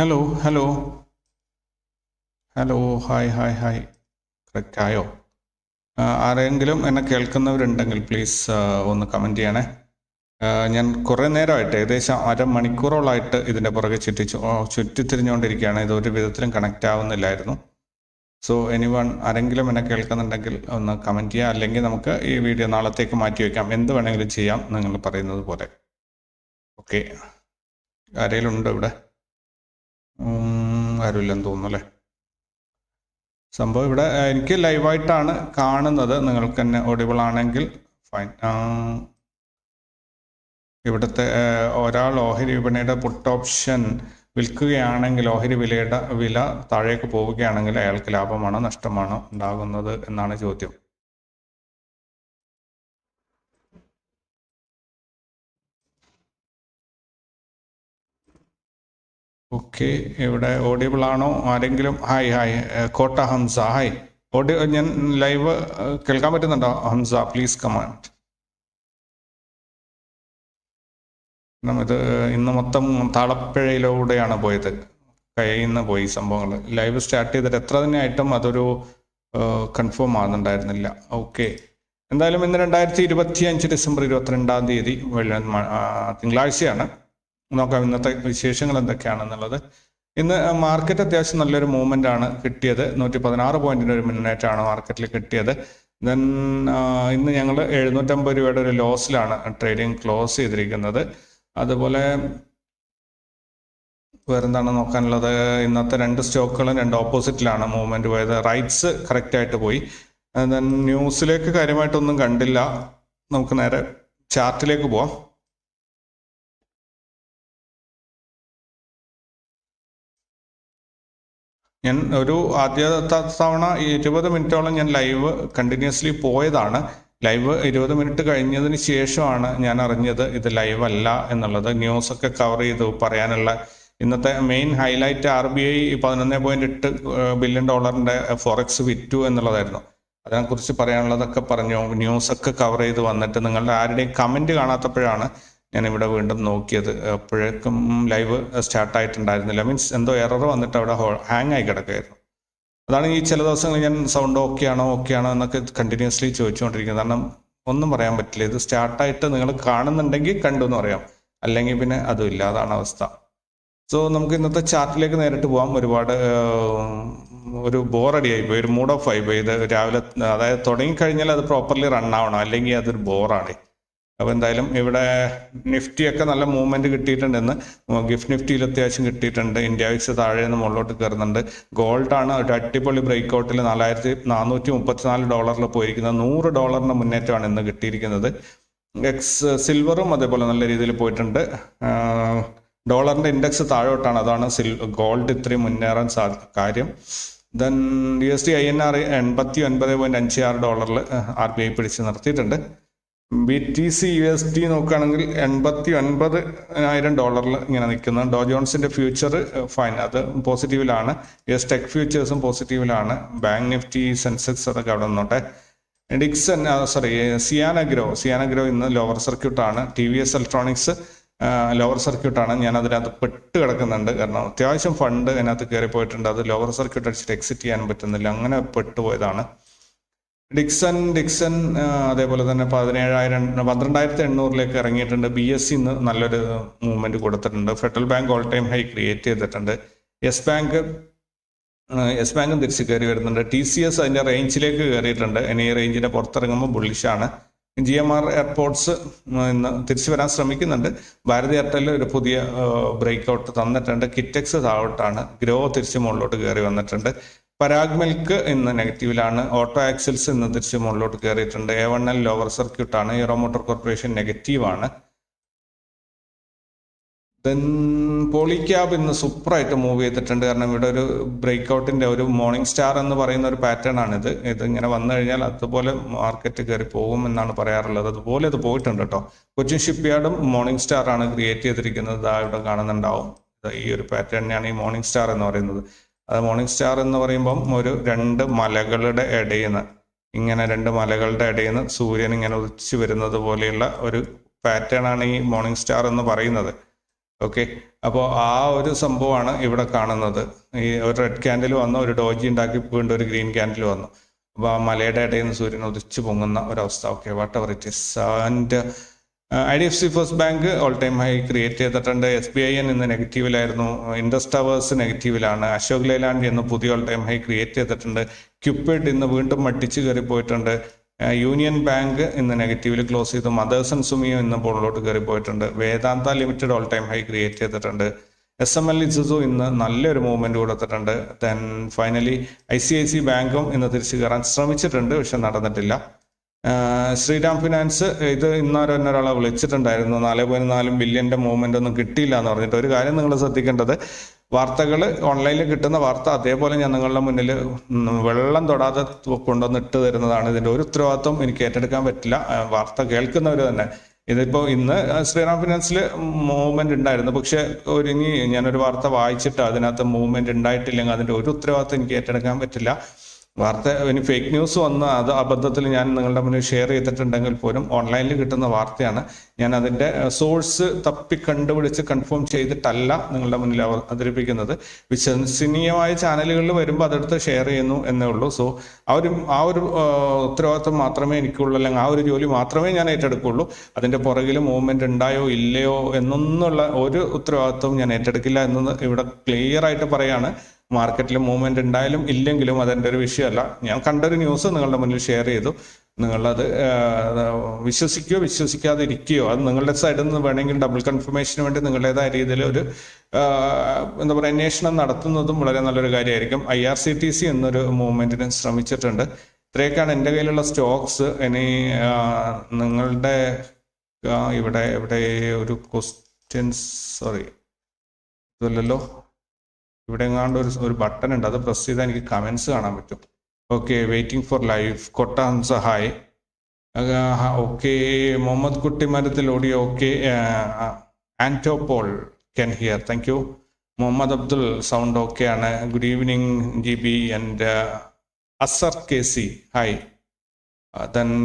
Hello hello hello hi hi hi correct ആയോ? ആരെങ്കിലും എന്നെ കേൾക്കുന്നവരുണ്ടെങ്കിൽ പ്ലീസ് ഒന്ന് കമന്റ് ചെയ്യണേ. ഞാൻ കുറേ നേരമായിട്ട് ഏകദേശം അരമണിക്കൂറോളായിട്ട് ഇതിന്റെ പുറകെ ചുറ്റിച്ചു ചുറ്റിത്തിരിഞ്ഞുകൊണ്ടിരിക്കുകയാണ്. ഇത് ഒരു വിധത്തിലും കണക്റ്റ് ആവുന്നില്ലായിരുന്നു. സോ എനി വൺ ആരെങ്കിലും എന്നെ കേൾക്കുന്നുണ്ടെങ്കിൽ ഒന്ന് കമന്റ് ചെയ്യുക. അല്ലെങ്കിൽ നമുക്ക് ഈ വീഡിയോ നാളത്തേക്ക് മാറ്റി വയ്ക്കാം എന്ത് വേണമെങ്കിലും ചെയ്യാം. നിങ്ങൾ പറയുന്നത് പോലെ. ഓക്കെ ആരെങ്കിലും ഉണ്ടോ ഇവിടെ? ആരുമില്ലെന്ന് തോന്നുന്നു അല്ലേ? സംഭവം ഇവിടെ എനിക്ക് ലൈവായിട്ടാണ് കാണുന്നത്. നിങ്ങൾക്ക് തന്നെ ഓഡിബിൾ ആണെങ്കിൽ ഫൈൻ ഇവിടുത്തെ ഒരാൾ ഓഹരി വിപണിയുടെ പുട്ട് ഓപ്ഷൻ വിൽക്കുകയാണെങ്കിൽ ഓഹരി വിലയുടെ വില താഴേക്ക് പോവുകയാണെങ്കിൽ അയാൾക്ക് ലാഭമാണോ നഷ്ടമാണോ ഉണ്ടാകുന്നത് എന്നാണ് ചോദ്യം. ഓക്കെ ഇവിടെ ഓഡിയബിൾ ആണോ? ആരെങ്കിലും? Hi hi Kotta Hamsa. Hi audio ഞാൻ ലൈവ് കേൾക്കാൻ പറ്റുന്നുണ്ടോ? ഹംസ പ്ലീസ് കമാൻഡ് ഇത് ഇന്ന് മൊത്തം താളപ്പിഴയിലൂടെയാണ് പോയത്. കയ്യിൽ പോയി സംഭവങ്ങൾ. ലൈവ് സ്റ്റാർട്ട് ചെയ്തിട്ട് എത്ര തന്നെ ആയിട്ടും അതൊരു കൺഫേം ആകുന്നുണ്ടായിരുന്നില്ല ഓക്കെ. എന്തായാലും ഇന്ന് രണ്ടായിരത്തി ഇരുപത്തി അഞ്ച് ഡിസംബർ ഇരുപത്തിരണ്ടാം തീയതി തിങ്കളാഴ്ചയാണ്. നോക്കാം ഇന്നത്തെ വിശേഷങ്ങൾ എന്തൊക്കെയാണെന്നുള്ളത്. ഇന്ന് മാർക്കറ്റ് അത്യാവശ്യം നല്ലൊരു മൂവ്മെന്റ് ആണ് കിട്ടിയത്. നൂറ്റി പതിനാറ് പോയിന്റിന്റെ ഒരു മുന്നേറ്റമാണ് മാർക്കറ്റിൽ കിട്ടിയത് ദെൻ ഇന്ന് ഞങ്ങൾ എഴുന്നൂറ്റമ്പത് രൂപയുടെ ഒരു ലോസിലാണ് ട്രേഡിംഗ് ക്ലോസ് ചെയ്തിരിക്കുന്നത്. അതുപോലെ വേറെന്താണ് നോക്കാനുള്ളത്? ഇന്നത്തെ രണ്ട് സ്റ്റോക്കുകളും രണ്ട് ഓപ്പോസിറ്റിലാണ് മൂവ്മെന്റ് പോയത്. റൈറ്റ്സ് കറക്റ്റ് ആയിട്ട് പോയി ദെൻ ന്യൂസിലേക്ക് കാര്യമായിട്ടൊന്നും കണ്ടില്ല. നമുക്ക് നേരെ ചാർട്ടിലേക്ക് പോവാം. ഞാൻ ഒരു ആദ്യത്തെ തവണ ഇരുപത് മിനിറ്റോളം ഞാൻ ലൈവ് കണ്ടിന്യൂസ്ലി പോയതാണ്. ലൈവ് ഇരുപത് മിനിറ്റ് കഴിഞ്ഞതിന് ശേഷമാണ് ഞാൻ അറിഞ്ഞത് ഇത് ലൈവ് അല്ല എന്നുള്ളത്. ന്യൂസ് ഒക്കെ കവർ ചെയ്തു പറയാനുള്ള ഇന്നത്തെ main highlight R B I പതിനൊന്ന് പോയിന്റ് എട്ട് ബില്യൺ ഡോളറിന്റെ ഫോറക്സ് വിറ്റു എന്നുള്ളതായിരുന്നു. അതിനെക്കുറിച്ച് പറയാനുള്ളതൊക്കെ പറഞ്ഞു. ന്യൂസ് ഒക്കെ കവർ ചെയ്ത് വന്നിട്ട് നിങ്ങളുടെ ആരുടെയും കമന്റ് കാണാത്തപ്പോഴാണ് ഞാൻ ഇവിടെ വീണ്ടും നോക്കിയത്. അപ്പോഴേക്കും ലൈവ് സ്റ്റാർട്ട് ആയിട്ടുണ്ടായിരുന്നില്ല മീൻസ് എന്തോ എറർ വന്നിട്ട് അവിടെ ഹാങ് ആയി കിടക്കുകയായിരുന്നു. അതാണ് ഈ ചില ദിവസങ്ങളിൽ ഞാൻ സൗണ്ട് ഓക്കെ ആണോ ഓക്കെ ആണോ എന്നൊക്കെ കണ്ടിന്യൂസ്ലി ചോദിച്ചുകൊണ്ടിരിക്കുന്നത്. കാരണം ഒന്നും പറയാൻ പറ്റില്ല. ഇത് സ്റ്റാർട്ടായിട്ട് നിങ്ങൾ കാണുന്നുണ്ടെങ്കിൽ കണ്ടു എന്ന് പറയാം. അല്ലെങ്കിൽ പിന്നെ അതും ഇല്ല. അതാണ് അവസ്ഥ. സോ നമുക്ക് ഇന്നത്തെ ചാർട്ടിലേക്ക് നേരിട്ട് പോകാം ഒരുപാട് ഒരു ബോറടി ആയിപ്പോയി ഒരു മൂഡ് ഓഫ് ആയിപ്പോയി ഇത് രാവിലെ അതായത് തുടങ്ങിക്കഴിഞ്ഞാൽ അത് പ്രോപ്പർലി റൺ ആവണം. അല്ലെങ്കിൽ അതൊരു ബോറാണ് അപ്പോൾ എന്തായാലും ഇവിടെ നിഫ്റ്റി ഒക്കെ നല്ല മൂവ്മെന്റ് കിട്ടിയിട്ടുണ്ടെന്ന്. ഗിഫ്റ്റ് നിഫ്റ്റിയിൽ അത്യാവശ്യം കിട്ടിയിട്ടുണ്ട്. ഇന്ത്യ വിക്സ് താഴെ നിന്ന് മുകളിലോട്ട് കയറുന്നുണ്ട്. ഗോൾഡാണ് ഒരു അടിപൊളി ബ്രേക്ക് ഔട്ടിൽ നാലായിരത്തി നാനൂറ്റി മുപ്പത്തിനാല് ഡോളറിൽ പോയിരിക്കുന്നത്. നൂറ് ഡോളറിന്റെ മുന്നേറ്റമാണ് ഇന്ന് കിട്ടിയിരിക്കുന്നത്. എക്സ് സിൽവറും അതേപോലെ നല്ല രീതിയിൽ പോയിട്ടുണ്ട്. ഡോളറിന്റെ ഇൻഡെക്സ് താഴോട്ടാണ്. അതാണ് സിൽ ഗോൾഡ് ഇത്രയും മുന്നേറാൻ സാ കാര്യം. Then U S D I N R എൺപത്തി ഒൻപത് പോയിന്റ് അഞ്ച് ആറ് ഡോളറിൽ ആർ ബി ഐ പിടിച്ച് നിർത്തിയിട്ടുണ്ട്. B T C U S T നോക്കുകയാണെങ്കിൽ എൺപത്തി ഒൻപത് ആയിരം ഡോളറിൽ ഇങ്ങനെ നിൽക്കുന്നു. ഡോ ജോൺസിന്റെ ഫ്യൂച്ചർ ഫൈൻ. അത് പോസിറ്റീവിലാണ്. യു എസ് ടെക് ഫ്യൂച്ചേഴ്സും പോസിറ്റീവിലാണ്. ബാങ്ക് നിഫ്റ്റി സെൻസെക്സ് അതൊക്കെ അവിടെ നിന്നോട്ടെ. ഡിക്സൺ സോറി സിയാനഗ്രോ സിയാനഗ്രോ ഇന്ന് ലോവർ സർക്യൂട്ട് ആണ് T V S electronics lower circuit ആണ് ഞാൻ അതിനകത്ത് പെട്ട് കിടക്കുന്നുണ്ട്. കാരണം അത്യാവശ്യം ഫണ്ട് അതിനകത്ത് കയറി പോയിട്ടുണ്ട് അത് ലോവർ സർക്യൂട്ട് അടിച്ചിട്ട് എക്സിറ്റ് ചെയ്യാൻ പറ്റുന്നില്ല. അങ്ങനെ പെട്ടുപോയതാണ്. ഡിക്സൺ ഡിക്സൺ അതേപോലെ തന്നെ പതിനേഴായിരം പന്ത്രണ്ടായിരത്തി എണ്ണൂറിലേക്ക് ഇറങ്ങിയിട്ടുണ്ട് ബി എസ് സി നല്ലൊരു മൂവ്മെന്റ് കൊടുത്തിട്ടുണ്ട്. Federal bank all time high create ചെയ്തിട്ടുണ്ട്. യെസ് ബാങ്ക് യെസ് ബാങ്കും തിരിച്ച് കയറി വരുന്നുണ്ട്. ടി സി എസ് അതിന്റെ റേഞ്ചിലേക്ക് കയറിയിട്ടുണ്ട്. ഇനി ഈ റേഞ്ചിന്റെ പുറത്തിറങ്ങുമ്പോൾ ബുള്ളിഷാണ് ജി എം ആർ എയർപോർട്സ് ഇന്ന് തിരിച്ചു വരാൻ ശ്രമിക്കുന്നുണ്ട്. ഭാരതി എയർടെൽ ഒരു പുതിയ ബ്രേക്ക് ഔട്ട് തന്നിട്ടുണ്ട്. കിറ്റക്സ് താഴോട്ടാണ്. ഗ്രോ തിരിച്ച് മുകളിലോട്ട് കയറി വന്നിട്ടുണ്ട്. പരാഗ് മിൽക്ക് ഇന്ന് നെഗറ്റീവിലാണ് ഓട്ടോ ആക്സിൽസ് ഇന്ന് തിരിച്ച് മുകളിലോട്ട് കയറിയിട്ടുണ്ട്. A one L lower circuit ആണ്. ഹീറോ മോട്ടോർ കോർപ്പറേഷൻ നെഗറ്റീവാണ് ദെൻ പോളിക്യാബ് ഇന്ന് സൂപ്പറായിട്ട് മൂവ് ചെയ്തിട്ടുണ്ട്. കാരണം ഇവിടെ ഒരു ബ്രേക്ക് ഔട്ടിന്റെ ഒരു മോർണിംഗ് സ്റ്റാർ എന്ന് പറയുന്ന ഒരു പാറ്റേൺ ആണിത്. ഇത് ഇങ്ങനെ വന്നു കഴിഞ്ഞാൽ അതുപോലെ മാർക്കറ്റ് കയറി പോകും എന്നാണ് പറയാറുള്ളത്. അതുപോലെ ഇത് പോയിട്ടുണ്ട് കേട്ടോ. കൊച്ചിൻ ഷിപ്പ്യാർഡും മോർണിംഗ് സ്റ്റാർ ആണ് ക്രിയേറ്റ് ചെയ്തിരിക്കുന്നത്. ഇവിടെ കാണുന്നുണ്ടാവും. ഈ ഒരു പാറ്റേണിനെയാണ് ഈ മോർണിംഗ് സ്റ്റാർ എന്ന് പറയുന്നത്. അത് മോർണിംഗ് സ്റ്റാർ എന്ന് പറയുമ്പം ഒരു രണ്ട് മലകളുടെ ഇടയിൽ നിന്ന് ഇങ്ങനെ രണ്ട് മലകളുടെ ഇടയിൽ നിന്ന് സൂര്യൻ ഇങ്ങനെ ഉദിച്ചു വരുന്നത് പോലെയുള്ള ഒരു പാറ്റേൺ ആണ് ഈ മോർണിംഗ് സ്റ്റാർ എന്ന് പറയുന്നത്. ഓക്കെ അപ്പോൾ ആ ഒരു സംഭവമാണ് ഇവിടെ കാണുന്നത്. ഈ ഒരു റെഡ് ക്യാൻഡിൽ വന്നു ഒരു ഡോജി ഉണ്ടാക്കി വീണ്ടും ഒരു ഗ്രീൻ ക്യാൻഡിൽ വന്നു. അപ്പോൾ ആ മലയുടെ ഇടയിൽ നിന്ന് സൂര്യൻ ഉദിച്ചു പൊങ്ങുന്ന ഒരവസ്ഥ. Okay whatever it is and I D F C first bank all time high create ചെയ്തിട്ടുണ്ട്. എസ് ബി ഐ എൻ ഇന്ന് നെഗറ്റീവിലായിരുന്നു ഇൻഡസ് ടവേഴ്സ് നെഗറ്റീവിലാണ് അശോക് ലൈലാൻഡ് ഇന്ന് പുതിയ ഓൾ ടൈം ഹൈ ക്രിയേറ്റ് ചെയ്തിട്ടുണ്ട്. ക്യുപ്പിഡ് ഇന്ന് വീണ്ടും മട്ടിച്ച് കയറി പോയിട്ടുണ്ട് യൂണിയൻ ബാങ്ക് ഇന്ന് നെഗറ്റീവിൽ ക്ലോസ് ചെയ്തു. മദേഴ്സ് ആൻഡ് സുമിയോ ഇന്ന് ബോളിലോട്ട് കയറി പോയിട്ടുണ്ട് Vedanta limited all time high create ചെയ്തിട്ടുണ്ട്. എസ് എം എൽ ഇസുസു ഇന്ന് നല്ലൊരു മൂവ്മെന്റ് കൊടുത്തിട്ടുണ്ട്. Then finally I C I C ബാങ്കും ഇന്ന് തിരിച്ചു കയറാൻ ശ്രമിച്ചിട്ടുണ്ട് പക്ഷെ നടന്നിട്ടില്ല. ശ്രീരാം ഫിനാൻസ് ഇത് ഇന്നാരോ ഒരാളെ വിളിച്ചിട്ടുണ്ടായിരുന്നു. നാല് പോയിന്റ് നാല് ബില്യന്റെ മൂവ്മെന്റ് ഒന്നും കിട്ടിയില്ല എന്ന് പറഞ്ഞിട്ട്. ഒരു കാര്യം നിങ്ങൾ ശ്രദ്ധിക്കേണ്ടത് വാർത്തകൾ ഓൺലൈനിൽ കിട്ടുന്ന വാർത്ത അതേപോലെ ഞാൻ നിങ്ങളുടെ മുന്നിൽ വെള്ളം തൊടാതെ കൊണ്ടുവന്ന് ഇട്ട് തരുന്നതാണ്. ഇതിന്റെ ഒരു ഉത്തരവാദിത്വം എനിക്ക് ഏറ്റെടുക്കാൻ പറ്റില്ല. വാർത്ത കേൾക്കുന്നവർ തന്നെ. ഇതിപ്പോ ഇന്ന് ശ്രീറാം ഫിനാൻസിൽ മൂവ്മെന്റ് ഉണ്ടായിരുന്നു. പക്ഷെ ഒരു ഇനി ഞാനൊരു വാർത്ത വായിച്ചിട്ട് അതിനകത്ത് മൂവ്മെന്റ് ഉണ്ടായിട്ടില്ലെങ്കിൽ അതിന്റെ ഒരു ഉത്തരവാദിത്വം എനിക്ക് ഏറ്റെടുക്കാൻ പറ്റില്ല. വാർത്ത ഇനി ഫേക്ക് ന്യൂസ് വന്ന് അത് അബദ്ധത്തിൽ ഞാൻ നിങ്ങളുടെ മുന്നിൽ ഷെയർ ചെയ്തിട്ടുണ്ടെങ്കിൽ പോലും ഓൺലൈനിൽ കിട്ടുന്ന വാർത്തയാണ്. ഞാൻ അതിന്റെ സോഴ്സ് തപ്പി കണ്ടുപിടിച്ച് കൺഫേം ചെയ്തിട്ടല്ല നിങ്ങളുടെ മുന്നിൽ അവ- അവതരിപ്പിക്കുന്നത്. വിശ്വസനീയമായ ചാനലുകളിൽ വരുമ്പോൾ അതെടുത്ത് ഷെയർ ചെയ്യുന്നു എന്നേ ഉള്ളൂ. സോ ആ ഒരു ആ ഒരു ഉത്തരവാദിത്വം മാത്രമേ എനിക്കുള്ളൂ. അല്ലെങ്കിൽ ആ ഒരു ജോലി മാത്രമേ ഞാൻ ഏറ്റെടുക്കുള്ളൂ. അതിന്റെ പുറകിൽ മൂവ്മെന്റ് ഉണ്ടായോ ഇല്ലയോ എന്നൊന്നുള്ള ഒരു ഉത്തരവാദിത്വം ഞാൻ ഏറ്റെടുക്കില്ല എന്നത് ഇവിടെ ക്ലിയർ ആയിട്ട് പറയാണ്. മാർക്കറ്റിൽ മൂവ്മെന്റ് ഉണ്ടായാലും ഇല്ലെങ്കിലും അതെന്റെ ഒരു വിഷയമല്ല. ഞാൻ കണ്ടൊരു ന്യൂസ് നിങ്ങളുടെ മുന്നിൽ ഷെയർ ചെയ്തു. നിങ്ങളത് വിശ്വസിക്കുകയോ വിശ്വസിക്കാതെ ഇരിക്കുകയോ അത് നിങ്ങളുടെ സൈഡിൽ നിന്ന് വേണമെങ്കിൽ ഡബിൾ കൺഫർമേഷന് വേണ്ടി നിങ്ങളുടേതായ രീതിയിൽ ഒരു എന്താ പറയുക അന്വേഷണം നടത്തുന്നതും വളരെ നല്ലൊരു കാര്യമായിരിക്കും I R C T C എന്നൊരു മൂവ്മെന്റിന് ശ്രമിച്ചിട്ടുണ്ട്. ഇത്രയൊക്കെയാണ് എന്റെ കയ്യിലുള്ള സ്റ്റോക്സ് ഇനി നിങ്ങളുടെ ഇവിടെ ഇവിടെ ഒരു ക്വസ്റ്റ്യൻസ് സോറി ഇതല്ലല്ലോ. ഇവിടെ എങ്ങാണ്ട് ഒരു ഒരു ബട്ടൺ ഉണ്ട്. അത് പ്രസ് ചെയ്താൽ എനിക്ക് കമൻസ് കാണാൻ പറ്റും. ഓക്കെ വെയിറ്റിംഗ് ഫോർ ലൈഫ് കൊട്ടാൻ സഹായ്. ഓക്കെ മുഹമ്മദ് കുട്ടി മരത്തിൽ audio okay Anto Paul can hear thank you Muhammad Abdul sound okay ആണ്. Good evening G B and Azhar K C hi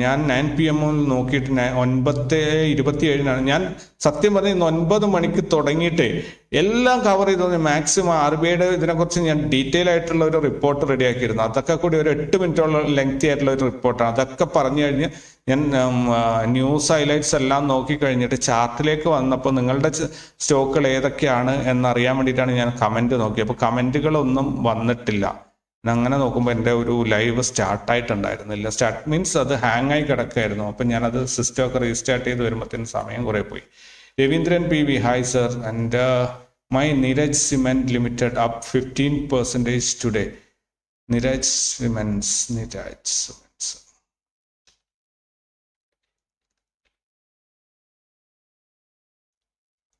ഞാൻ നയൻ പി എമ്മിൽ നോക്കിയിട്ട് ഒൻപത് ഇരുപത്തി ഏഴിനാണ് ഞാൻ സത്യം പറഞ്ഞ ഇന്ന് ഒൻപത് മണിക്ക് തുടങ്ങിയിട്ട് എല്ലാം കവർ ചെയ്തു മാക്സിമം ആർ ബി ഐയുടെ ഇതിനെക്കുറിച്ച് ഞാൻ ഡീറ്റെയിൽ ആയിട്ടുള്ള ഒരു റിപ്പോർട്ട് റെഡിയാക്കിയിരുന്നു അതൊക്കെ കൂടി ഒരു എട്ട് മിനിറ്റോളം ലെങ്തി ആയിട്ടുള്ള ഒരു റിപ്പോർട്ടാണ് അതൊക്കെ പറഞ്ഞു കഴിഞ്ഞ് ഞാൻ ന്യൂസ് ഹൈലൈറ്റ്സ് എല്ലാം നോക്കി കഴിഞ്ഞിട്ട് ചാർട്ടിലേക്ക് വന്നപ്പോൾ നിങ്ങളുടെ സ്റ്റോക്കുകൾ ഏതൊക്കെയാണ് എന്നറിയാൻ വേണ്ടിയിട്ടാണ് ഞാൻ കമന്റ് നോക്കിയത്. അപ്പോൾ കമന്റുകളൊന്നും വന്നിട്ടില്ല. അങ്ങനെ നോക്കുമ്പോൾ എന്റെ ഒരു ലൈവ് സ്റ്റാർട്ടായിട്ടുണ്ടായിരുന്നില്ല സ്റ്റാർട്ട് മീൻസ് അത് ഹാങ് ആയി കിടക്കായിരുന്നു. അപ്പം ഞാനത് സിസ്റ്റം ഒക്കെ റീസ്റ്റാർട്ട് ചെയ്ത് വരുമ്പോഴത്തേന് സമയം കുറേ പോയി. Raveendran P V hi sir and my Neeraj cement limited up fifteen percentage today Neeraj cements Neeraj cements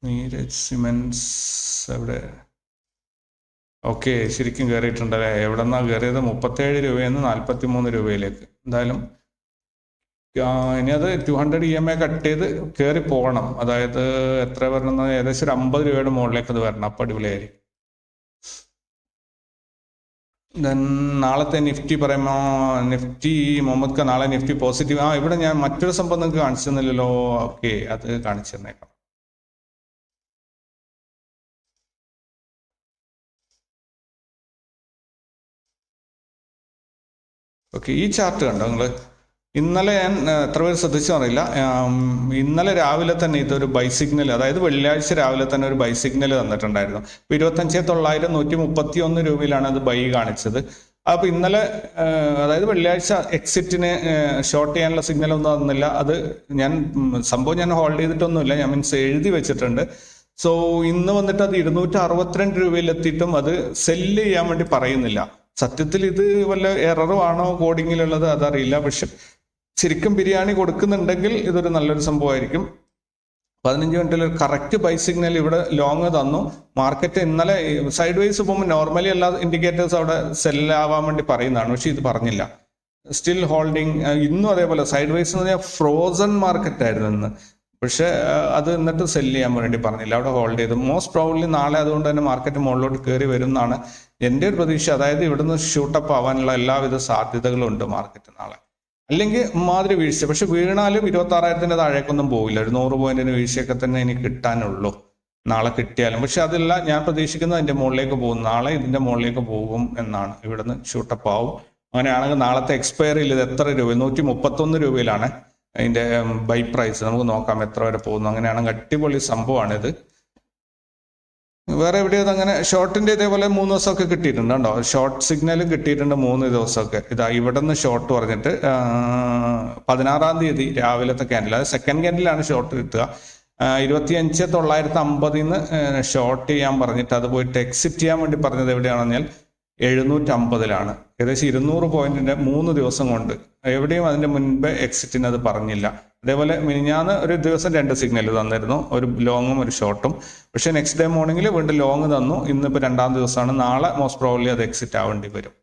Neeraj cements എവിടെ ഓക്കെ ശരിക്കും കയറിയിട്ടുണ്ടല്ലേ എവിടെ നിന്നാണ് കയറിയത് മുപ്പത്തേഴ് രൂപയിൽ നിന്ന് നാൽപ്പത്തി മൂന്ന് രൂപയിലേക്ക്. എന്തായാലും ഇനി അത് two hundred E M I cut ചെയ്ത് കയറി പോകണം. അതായത് എത്ര വരണം ഏകദേശം ഒരു അമ്പത് രൂപയുടെ മുകളിലേക്ക് അത് വരണം. അപ്പം അടിപൊളിയായിരിക്കും. ദെൻ നാളത്തെ നിഫ്റ്റി പറയുമ്പോൾ നിഫ്റ്റി മുഹമ്മദ് നാളെ നിഫ്റ്റി പോസിറ്റീവ് ആ ഇവിടെ ഞാൻ മറ്റൊരു സംഭവം നിങ്ങൾക്ക് കാണിച്ചു തന്നില്ലല്ലോ. ഓക്കെ അത് കാണിച്ചു തന്നേക്കാം. ഓക്കെ ഈ ചാർട്ട് കണ്ടോ നിങ്ങൾ ഇന്നലെ ഞാൻ എത്ര പേര് ശ്രദ്ധിച്ചു അറിയില്ല. ഇന്നലെ രാവിലെ തന്നെ ഇതൊരു ബൈസിഗ്നൽ അതായത് വെള്ളിയാഴ്ച രാവിലെ തന്നെ ഒരു ബൈസിഗ്നൽ തന്നിട്ടുണ്ടായിരുന്നു. ഇപ്പം ഇരുപത്തഞ്ച് തൊള്ളായിരം നൂറ്റി മുപ്പത്തി ഒന്ന് രൂപയിലാണ് അത് ബൈ കാണിച്ചത്. അപ്പോൾ ഇന്നലെ അതായത് വെള്ളിയാഴ്ച എക്സിറ്റിന് ഷോർട്ട് ചെയ്യാനുള്ള സിഗ്നൽ ഒന്നും തന്നില്ല. അത് ഞാൻ സംഭവം ഞാൻ ഹോൾഡ് ചെയ്തിട്ടൊന്നുമില്ല. ഞാൻ മീൻസ് എഴുതി വെച്ചിട്ടുണ്ട്. സോ ഇന്ന് വന്നിട്ട് അത് ഇരുന്നൂറ്റി അറുപത്തിരണ്ട് രൂപയിൽ എത്തിയിട്ടും അത് സെല്ല് ചെയ്യാൻ വേണ്ടി പറയുന്നില്ല. സത്യത്തിൽ ഇത് വല്ല എററും ആണോ കോഡിങ്ങിലുള്ളത് അതറിയില്ല. പക്ഷെ ശരിക്കും ബിരിയാണി കൊടുക്കുന്നുണ്ടെങ്കിൽ ഇതൊരു നല്ലൊരു സംഭവമായിരിക്കും. പതിനഞ്ച് മിനിറ്റിൽ കറക്റ്റ് ബൈ സിഗ്നൽ ഇവിടെ ലോങ് തന്നു. മാർക്കറ്റ് ഇന്നലെ സൈഡ് വൈസ് പോകുമ്പോൾ നോർമലി എല്ലാ ഇൻഡിക്കേറ്റേഴ്സ് അവിടെ സെല്ലാവാൻ വേണ്ടി പറയുന്നതാണ്. പക്ഷെ ഇത് പറഞ്ഞില്ല. സ്റ്റിൽ ഹോൾഡിങ് ഇന്നും അതേപോലെ സൈഡ് വൈസ് എന്ന് പറഞ്ഞാൽ ഫ്രോസൺ മാർക്കറ്റ് ആയിരുന്നു ഇന്ന്. പക്ഷെ അത് എന്നിട്ട് സെല്ല് ചെയ്യാൻ വേണ്ടി പറഞ്ഞില്ല. അവിടെ ഹോൾഡ് ചെയ്തു. മോസ്റ്റ് പ്രോബ്ലി നാളെ അതുകൊണ്ട് തന്നെ മാർക്കറ്റ് മുകളിലോട്ട് കയറി വരും എന്നാണ് എന്റെ ഒരു പ്രതീക്ഷ. അതായത് ഇവിടുന്ന് ഷൂട്ടപ്പ് ആവാനുള്ള എല്ലാവിധ സാധ്യതകളും ഉണ്ട് മാർക്കറ്റ് നാളെ. അല്ലെങ്കിൽ മാതിരി വീഴ്ച. പക്ഷെ വീണാലും ഇരുപത്തി ആറായിരത്തിന്റെ താഴേക്കൊന്നും പോവില്ല. ഒരു നൂറ് പോയിന്റിന് വീഴ്ചയൊക്കെ തന്നെ ഇനി കിട്ടാനുള്ളൂ നാളെ കിട്ടിയാലും. പക്ഷെ അതല്ല ഞാൻ പ്രതീക്ഷിക്കുന്നത് അതിന്റെ മുകളിലേക്ക് പോകും. നാളെ ഇതിന്റെ മുകളിലേക്ക് പോകും എന്നാണ്. ഇവിടുന്ന് ഷൂട്ടപ്പ് ആവും. അങ്ങനെയാണെങ്കിൽ നാളത്തെ എക്സ്പയറിയിൽ ഇത് എത്ര രൂപ? നൂറ്റി മുപ്പത്തൊന്ന് രൂപയിലാണ്. അതിന്റെ ബൈ പ്രൈസ് നമുക്ക് നോക്കാം എത്ര വരെ പോകുന്നു. അങ്ങനെയാണെങ്കിൽ അടിപൊളി സംഭവമാണിത്. വേറെ എവിടെയോ അങ്ങനെ ഷോർട്ടിന്റെ ഇതേപോലെ മൂന്ന് ദിവസമൊക്കെ കിട്ടിയിട്ടുണ്ട് കേട്ടോ ഷോർട്ട് സിഗ്നലും കിട്ടിയിട്ടുണ്ട് മൂന്ന് ദിവസമൊക്കെ. ഇതാ ഇവിടെ നിന്ന് ഷോർട്ട് പറഞ്ഞിട്ട് പതിനാറാം തീയതി രാവിലത്തെ ക്യാൻഡിൽ അത് സെക്കൻഡ് ക്യാൻഡിലാണ് ഷോർട്ട് കിട്ടുക. ഇരുപത്തിയഞ്ച് തൊള്ളായിരത്തി അമ്പതിൽ നിന്ന് ഷോർട്ട് ചെയ്യാൻ പറഞ്ഞിട്ട് അത് പോയിട്ട് എക്സിറ്റ് ചെയ്യാൻ വേണ്ടി പറഞ്ഞത് എവിടെയാണെന്ന് പറഞ്ഞാൽ എഴുന്നൂറ്റമ്പതിലാണ്. ഏകദേശം ഇരുന്നൂറ് പോയിന്റിന്റെ മൂന്ന് ദിവസം കൊണ്ട് എവിടെയും അതിന്റെ മുൻപ് എക്സിറ്റിന് അത് പറഞ്ഞില്ല. അതേപോലെ മിനിഞ്ഞാന്ന് ഒരു ദിവസം രണ്ട് സിഗ്നൽ തന്നിരുന്നു. ഒരു ലോങ്ങും ഒരു ഷോർട്ടും പക്ഷെ നെക്സ്റ്റ് ഡേ മോർണിംഗിൽ വീണ്ടും ലോങ് തന്നു. ഇന്നിപ്പോൾ രണ്ടാം ദിവസമാണ്. നാളെ മോസ്റ്റ് പ്രോബ്ലി അത് എക്സിറ്റ് ആവേണ്ടി വരും.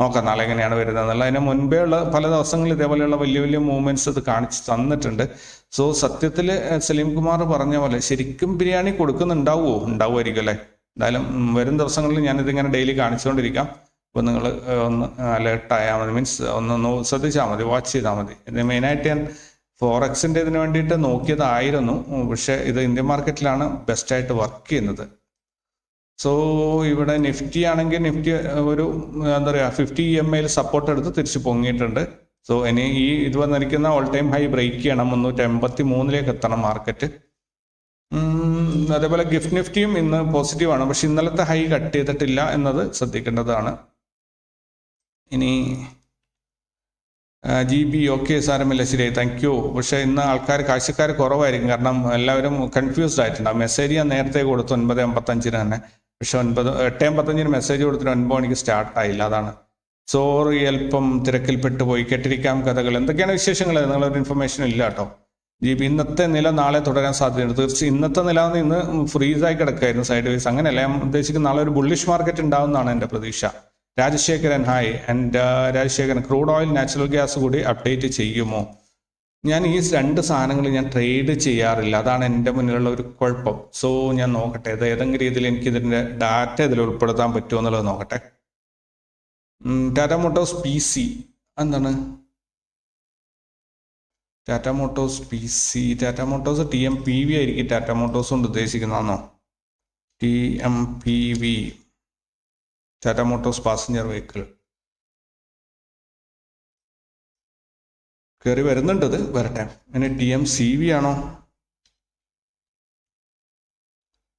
നോക്കാം നാളെ എങ്ങനെയാണ് വരുന്നത് എന്നുള്ള അതിന് മുൻപേ ഉള്ള പല ദിവസങ്ങളിൽ ഇതേപോലെയുള്ള വലിയ വലിയ മൂവ്മെന്റ്സ് ഇത് കാണിച്ച് തന്നിട്ടുണ്ട്. സോ സത്യത്തിൽ സലീം കുമാർ പറഞ്ഞ പോലെ ശരിക്കും ബിരിയാണി കൊടുക്കുന്നുണ്ടാവുമോ ഉണ്ടാവുമായിരിക്കും അല്ലേ? എന്തായാലും വരും ദിവസങ്ങളിൽ ഞാനിതിങ്ങനെ ഡെയിലി കാണിച്ചുകൊണ്ടിരിക്കാം. അപ്പോൾ നിങ്ങൾ ഒന്ന് അലേർട്ട് ആയാൽ മതി മീൻസ് ഒന്ന് ശ്രദ്ധിച്ചാൽ മതി വാച്ച് ചെയ്താൽ മതി. ഇത് മെയിനായിട്ട് ഞാൻ ഫോറക്സിന്റെ ഇതിന് വേണ്ടിയിട്ട് നോക്കിയതായിരുന്നു പക്ഷേ ഇത് ഇന്ത്യൻ മാർക്കറ്റിലാണ് ബെസ്റ്റായിട്ട് വർക്ക് ചെയ്യുന്നത്. സോ ഇവിടെ നിഫ്റ്റി ആണെങ്കിൽ നിഫ്റ്റി ഒരു എന്താ പറയുക ഫിഫ്റ്റി ഇ എം ഐയിൽ സപ്പോർട്ട് എടുത്ത് തിരിച്ച് പൊങ്ങിയിട്ടുണ്ട്. സോ ഇനി ഈ ഇത് വന്നിരിക്കുന്ന ഓൾ ടൈം ഹൈ ബ്രേക്ക് ചെയ്യണം മുന്നൂറ്റി എൺപത്തി മൂന്നിലേക്ക് എത്തണം മാർക്കറ്റ് അതേപോലെ ഗിഫ്റ്റ് നിഫ്റ്റിയും ഇന്ന് പോസിറ്റീവാണ് പക്ഷെ ഇന്നലത്തെ ഹൈ കട്ട് ചെയ്തിട്ടില്ല എന്നത് ശ്രദ്ധിക്കേണ്ടതാണ്. ഇനി ജി ബി ഓക്കെ സാരമില്ല ശരിയായി. താങ്ക് യു പക്ഷെ ഇന്ന് ആൾക്കാർ കാഴ്ചക്കാർ കുറവായിരിക്കും. കാരണം എല്ലാവരും കൺഫ്യൂസ്ഡ് ആയിട്ടുണ്ട്. മെസ്സേജ് ഞാൻ നേരത്തെ കൊടുത്തു ഒൻപത് അമ്പത്തഞ്ചിന് തന്നെ. പക്ഷെ ഒൻപത് എട്ട് അമ്പത്തഞ്ചിന് മെസ്സേജ് കൊടുത്തിട്ട് ഒൻപത് മണിക്ക് സ്റ്റാർട്ട് ആയില്ല. അതാണ്. സോറി അല്പം തിരക്കിൽപ്പെട്ടു പോയി. കേട്ടിരിക്കാം കഥകൾ. എന്തൊക്കെയാണ് വിശേഷങ്ങൾ? നിങ്ങളൊരു ഇൻഫർമേഷൻ ഇല്ല കേട്ടോ. ജി ബി ഇന്നത്തെ നില നാളെ തുടരാൻ സാധ്യതയുണ്ട്. തീർച്ചയായും ഇന്നത്തെ നില ഇന്ന് ഫ്രീസായി കിടക്കായിരുന്നു സൈഡ് വൈസ് അങ്ങനെയല്ല ഞാൻ ഉദ്ദേശിക്കുന്ന നാളെ ഒരു ബുള്ളിഷ് മാർക്കറ്റ് ഉണ്ടാവുന്നതാണ് എന്റെ പ്രതീക്ഷ. Rajasekharan hi and Rajasekharan crude oil natural gas കൂടി അപ്ഡേറ്റ് ചെയ്യുമോ? ഞാൻ ഈ രണ്ട് സാധനങ്ങൾ ഞാൻ ട്രേഡ് ചെയ്യാറില്ല. അതാണ് എന്റെ മുന്നിലുള്ള ഒരു കുഴപ്പം. സോ ഞാൻ നോക്കട്ടെ ഇത് ഏതെങ്കിലും രീതിയിൽ എനിക്ക് ഇതിന്റെ ഡാറ്റ ഇതിൽ ഉൾപ്പെടുത്താൻ പറ്റുമോ എന്നുള്ളത് നോക്കട്ടെ. ടാറ്റ മോട്ടോഴ്സ് പി സി എന്താണ്? Tata Motors P C Tata Motors T M P V ആയിരിക്കും ടാറ്റ മോട്ടോഴ്സ് കൊണ്ട് ഉദ്ദേശിക്കുന്നതാണോ T M P V Tata Motors passenger vehicle കയറി വരുന്നുണ്ടത് വരട്ടെ. പിന്നെ ടി എം സി വി ആണോ?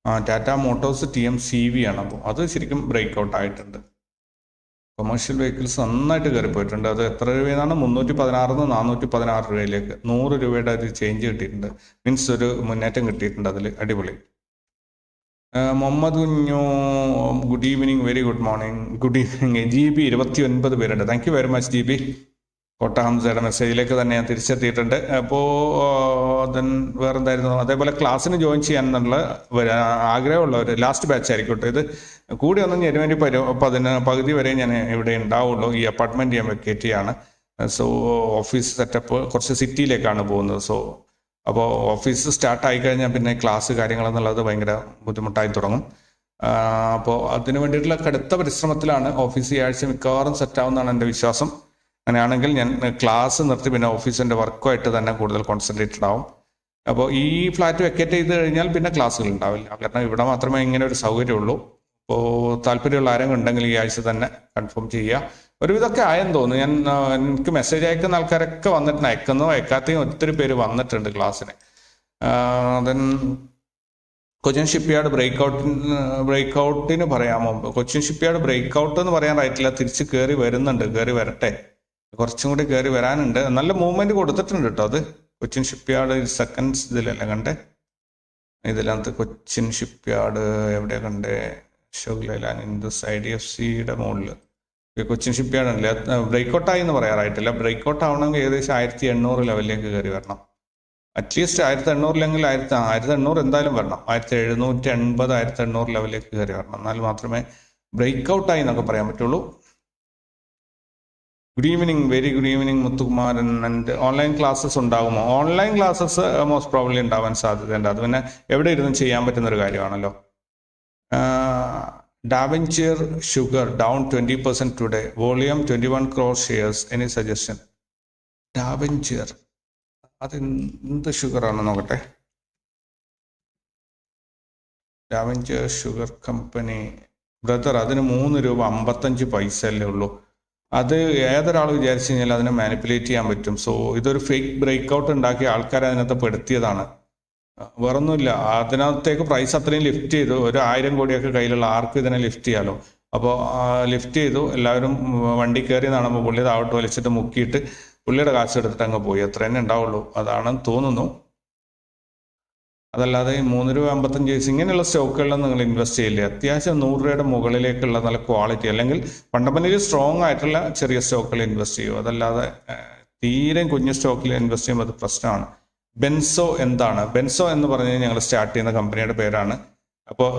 ആ Tata Motors T M C V ആണ്. അപ്പോൾ അത് ശരിക്കും ബ്രേക്ക് ഔട്ട് ആയിട്ടുണ്ട്. കൊമേഴ്ഷ്യൽ വെഹിക്കിൾസ് നന്നായിട്ട് കയറി പോയിട്ടുണ്ട്. അത് എത്ര രൂപയെന്നാണ് മുന്നൂറ്റി പതിനാറിന്ന് നാനൂറ്റി പതിനാറ് രൂപയിലേക്ക്. നൂറ് രൂപയുടെ ഒരു ചേഞ്ച് കിട്ടിയിട്ടുണ്ട്. മീൻസ് ഒരു മുന്നേറ്റം കിട്ടിയിട്ടുണ്ട് അതിൽ അടിപൊളി. Muhammad Kunju good evening very good morning good evening G B ഇരുപത്തി ഒൻപത് പേരുണ്ട്. Thank you very much G B Kotta ഹംസയുടെ മെസ്സേജിലേക്ക് തന്നെ ഞാൻ തിരിച്ചെത്തിയിട്ടുണ്ട്. അപ്പോൾ ദെൻ വേറെന്തായിരുന്നു? അതേപോലെ ക്ലാസ്സിന് ജോയിൻ ചെയ്യാൻ എന്നുള്ള ആഗ്രഹമുള്ളവർ ലാസ്റ്റ് ബാച്ച് ആയിരിക്കട്ടെ ഇത്. കൂടി ഒന്നും ജനുവരി പരു പതിന പകുതി വരെ ഞാൻ ഇവിടെ ഉണ്ടാവുള്ളൂ. ഈ അപ്പാർട്ട്മെന്റ് ഞാൻ വെക്കേറ്റ് ചെയ്യാണ്. സോ ഓഫീസ് സെറ്റപ്പ് കുറച്ച് സിറ്റിയിലേക്കാണ് പോകുന്നത്. സോ അപ്പോൾ ഓഫീസ് സ്റ്റാർട്ടായി കഴിഞ്ഞാൽ പിന്നെ ക്ലാസ് കാര്യങ്ങൾ എന്നുള്ളത് ഭയങ്കര ബുദ്ധിമുട്ടായി തുടങ്ങും. അപ്പോൾ അതിനു വേണ്ടിയിട്ടുള്ള കടുത്ത പരിശ്രമത്തിലാണ് ഓഫീസ് ഈ ആഴ്ച മിക്കവാറും സെറ്റ് ആവുന്നതാണ് എന്റെ വിശ്വാസം. അങ്ങനെയാണെങ്കിൽ ഞാൻ ക്ലാസ് നിർത്തി പിന്നെ ഓഫീസിന്റെ വർക്കുമായിട്ട് തന്നെ കൂടുതൽ കോൺസെൻട്രേറ്റഡ് ആവും. അപ്പോൾ ഈ ഫ്ലാറ്റ് വെക്കേറ്റ് ചെയ്ത് കഴിഞ്ഞാൽ പിന്നെ ക്ലാസ്സുകൾ ഉണ്ടാവില്ല. കാരണം ഇവിടെ മാത്രമേ ഇങ്ങനെ ഒരു സൗകര്യമുള്ളൂ. അപ്പോൾ താല്പര്യമുള്ള ആരെങ്കിലും ഉണ്ടെങ്കിൽ ഈ ആഴ്ച തന്നെ കൺഫേം ചെയ്യുക. ഒരുവിധമൊക്കെ ആയെന്ന് തോന്നുന്നു. ഞാൻ എനിക്ക് മെസ്സേജ് അയക്കുന്ന ആൾക്കാരൊക്കെ വന്നിട്ട് അയക്കുന്നു അയക്കാത്തയും ഒത്തിരി പേര് വന്നിട്ടുണ്ട് ക്ലാസ്സിന്. ദെൻ കൊച്ചിൻ ഷിപ്പ്യാർഡ് ബ്രേക്ക് ഔട്ടിന് ബ്രേക്ക് ഔട്ടിന് പറയാമോ? കൊച്ചിൻ ഷിപ്പ്യാർഡ് ബ്രേക്ക് ഔട്ട് എന്ന് പറയാൻ റൈറ്റില്ല തിരിച്ച് കയറി വരുന്നുണ്ട്. കയറി വരട്ടെ. കുറച്ചും കൂടി കയറി വരാനുണ്ട്. നല്ല മൂവ്മെന്റ് കൊടുത്തിട്ടുണ്ട് കേട്ടോ അത്. കൊച്ചിൻ ഷിപ്പ്യാർഡ് സെക്കൻഡ്സ് ഇതിലല്ല കണ്ടേ? ഇതിലകത്ത് കൊച്ചിൻ ഷിപ്പ്യാർഡ് എവിടെയാ കണ്ടേ? Leyland Indus I D F സിയുടെ മുകളിൽ കൊച്ചിൻ ഷിപ്പ്യാർഡ് ഉണ്ടല്ലേ ബ്രേക്ക് ഔട്ട് ആയി എന്ന് പറയാറായിട്ടില്ല. ബ്രേക്ക് ഔട്ട് ആവണമെങ്കിൽ ഏകദേശം ആയിരത്തി എണ്ണൂറ് ലെവലിലേക്ക് കയറി വരണം. അറ്റ്ലീസ്റ്റ് ആയിരത്തി എണ്ണൂറിലെങ്കിൽ ആയിരത്തി ആയിരത്തി എണ്ണൂറ് എന്തായാലും വരണം. ആയിരത്തി എഴുന്നൂറ്റി എൺപത് ആയിരത്തി എണ്ണൂറ് ലെവലിലേക്ക് കയറി വരണം. എന്നാൽ മാത്രമേ ബ്രേക്ക് ഔട്ട് ആയി എന്നൊക്കെ പറയാൻ പറ്റുള്ളൂ. Good evening very good evening Muthukumaran. And online classes ഉണ്ടാകുമോ ഓൺലൈൻ ക്ലാസ്സസ് മോസ്റ്റ് പ്രോബ്ലി ഉണ്ടാവാൻ സാധ്യതയുണ്ട്. അത് പിന്നെ എവിടെ ഇരുന്നും ചെയ്യാൻ പറ്റുന്ന ഒരു കാര്യമാണല്ലോ Davangere sugar down twenty percent today volume twenty one crore shares any suggestion Davangere അത് എന്ത് ഷുഗർ ആണെന്ന് നോക്കട്ടെ. രാവഞ്ചർ ഷുഗർ കമ്പനി ബ്രദർ അതിന് മൂന്ന് രൂപ അമ്പത്തഞ്ച് പൈസ അല്ലേ ഉള്ളൂ. അത് ഏതൊരാൾ വിചാരിച്ചു കഴിഞ്ഞാൽ അതിനെ മാനിപ്പുലേറ്റ് ചെയ്യാൻ പറ്റും. സോ ഇതൊരു ഫേക്ക് ബ്രേക്ക് ഔട്ട് ഉണ്ടാക്കി ആൾക്കാരെ അതിനകത്ത് പെടുത്തിയതാണ്. വേറൊന്നുമില്ല. അതിനകത്തേക്ക് പ്രൈസ് അത്രയും ലിഫ്റ്റ് ചെയ്തു. ഒരു ആയിരം കോടിയൊക്കെ കയ്യിലുള്ള ആർക്കും ഇതിനെ ലിഫ്റ്റ് ചെയ്യാലോ. അപ്പോൾ ലിഫ്റ്റ് ചെയ്തു. എല്ലാവരും വണ്ടി കയറി നടമ്പോൾ പുള്ളി താവട്ട് വലിച്ചിട്ട് മുക്കിയിട്ട് പുള്ളിയുടെ കാശ് എടുത്തിട്ട് അങ്ങ് പോയി. അത്ര തന്നെ ഉണ്ടാവുള്ളൂ. അതാണെന്ന് തോന്നുന്നു. അതല്ലാതെ ഈ മൂന്ന് രൂപ അമ്പത്തഞ്ച് പൈസ ഇങ്ങനെയുള്ള സ്റ്റോക്കുകളിലും നിങ്ങൾ ഇൻവെസ്റ്റ് ചെയ്യില്ലേ? അത്യാവശ്യം നൂറ് രൂപയുടെ മുകളിലേക്കുള്ള നല്ല ക്വാളിറ്റി അല്ലെങ്കിൽ ഫണ്ടമെന്റലി സ്ട്രോങ് ആയിട്ടുള്ള ചെറിയ സ്റ്റോക്കുകൾ ഇൻവെസ്റ്റ് ചെയ്യൂ അതല്ലാതെ തീരെ കുഞ്ഞു സ്റ്റോക്കിൽ ഇൻവെസ്റ്റ് ചെയ്യുമ്പോൾ അത് പ്രശ്നമാണ്. ബെൻസോ എന്താണ്? ബെൻസോ എന്ന് പറഞ്ഞ് ഞങ്ങൾ സ്റ്റാർട്ട് ചെയ്യുന്ന കമ്പനിയുടെ പേരാണ്. അപ്പോൾ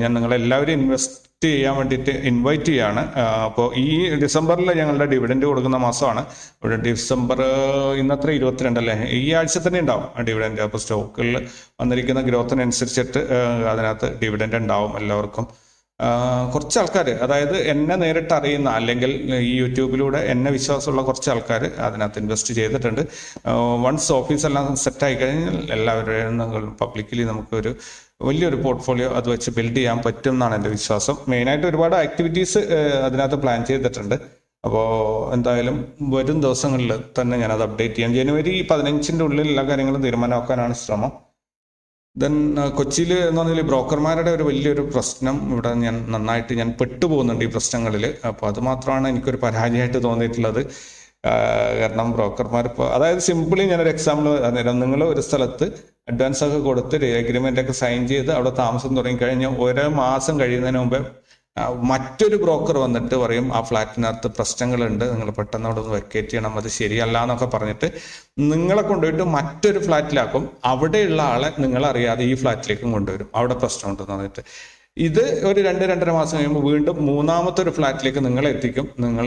ഞാൻ നിങ്ങളെല്ലാവരും ഇൻവെസ്റ്റ് ചെയ്യാൻ വേണ്ടിയിട്ട് ഇൻവൈറ്റ് ചെയ്യാണ്. അപ്പോൾ ഈ ഡിസംബറിൽ ഞങ്ങളുടെ ഡിവിഡൻഡ് കൊടുക്കുന്ന മാസമാണ്. ഇവിടെ ഡിസംബർ ഇന്നത്ര ഇരുപത്തിരണ്ടല്ലേ ഈ ആഴ്ച തന്നെ ഉണ്ടാവും ഡിവിഡൻഡ്. അപ്പോൾ സ്റ്റോക്കിൽ വന്നിരിക്കുന്ന ഗ്രോത്തിനനുസരിച്ചിട്ട് അതിനകത്ത് ഡിവിഡൻഡ് ഉണ്ടാവും എല്ലാവർക്കും. കുറച്ച് ആൾക്കാർ അതായത് എന്നെ നേരിട്ട് അറിയുന്ന അല്ലെങ്കിൽ ഈ യൂട്യൂബിലൂടെ എന്നെ വിശ്വാസമുള്ള കുറച്ച് ആൾക്കാർ അതിനകത്ത് ഇൻവെസ്റ്റ് ചെയ്തിട്ടുണ്ട്. വൺസ് ഓഫീസ് എല്ലാം സെറ്റ് ആയി കഴിഞ്ഞാൽ എല്ലാവരുടെയും പബ്ലിക്കലി നമുക്കൊരു വലിയൊരു പോർട്ട്ഫോളിയോ അത് വെച്ച് ബിൽഡ് ചെയ്യാൻ പറ്റും എന്നാണ് എന്റെ വിശ്വാസം. മെയിനായിട്ട് ഒരുപാട് ആക്ടിവിറ്റീസ് അതിനകത്ത് പ്ലാൻ ചെയ്തിട്ടുണ്ട്. അപ്പോൾ എന്തായാലും വരും ദിവസങ്ങളിൽ തന്നെ ഞാനത് അപ്ഡേറ്റ് ചെയ്യാം. ജനുവരി പതിനഞ്ചിന്റെ ഉള്ളിൽ എല്ലാ കാര്യങ്ങളും തീരുമാനമാക്കാനാണ് ശ്രമം. ദെൻ കൊച്ചിയിൽ എന്ന് പറഞ്ഞാൽ ബ്രോക്കർമാരുടെ ഒരു വലിയൊരു പ്രശ്നം ഇവിടെ ഞാൻ നന്നായിട്ട് ഞാൻ പെട്ടുപോകുന്നുണ്ട് ഈ പ്രശ്നങ്ങളിൽ അപ്പോൾ അത് മാത്രമാണ് എനിക്കൊരു പരാജയമായിട്ട് തോന്നിയിട്ടുള്ളത്. കാരണം ബ്രോക്കർമാർ ഇപ്പോൾ അതായത് സിമ്പിളി ഞാനൊരു എക്സാമ്പിൾ തരാം നിങ്ങൾ ഒരു സ്ഥലത്ത് അഡ്വാൻസ് ഒക്കെ കൊടുത്ത് അഗ്രിമെന്റ് ഒക്കെ സൈൻ ചെയ്ത് അവിടെ താമസം തുടങ്ങിക്കഴിഞ്ഞാൽ ഓരോ മാസം കഴിയുന്നതിന് മുമ്പേ മറ്റൊരു ബ്രോക്കർ വന്നിട്ട് പറയും ആ ഫ്ലാറ്റിനകത്ത് പ്രശ്നങ്ങളുണ്ട് നിങ്ങൾ പെട്ടെന്ന് അവിടെ ഒന്ന് വെക്കേറ്റ് ചെയ്യണം അത് ശരിയല്ല എന്നൊക്കെ പറഞ്ഞിട്ട് നിങ്ങളെ കൊണ്ടുപോയിട്ട് മറ്റൊരു ഫ്ലാറ്റിലാക്കും. അവിടെയുള്ള ആളെ നിങ്ങൾ അറിയാതെ ഈ ഫ്ലാറ്റിലേക്കും കൊണ്ടുവരും. അവിടെ പ്രശ്നമുണ്ടെന്ന് പറഞ്ഞിട്ട്. ഇത് ഒരു രണ്ട് രണ്ടര മാസം കഴിയുമ്പോൾ വീണ്ടും മൂന്നാമത്തെ ഒരു ഫ്ലാറ്റിലേക്ക് നിങ്ങളെ എത്തിക്കും. നിങ്ങൾ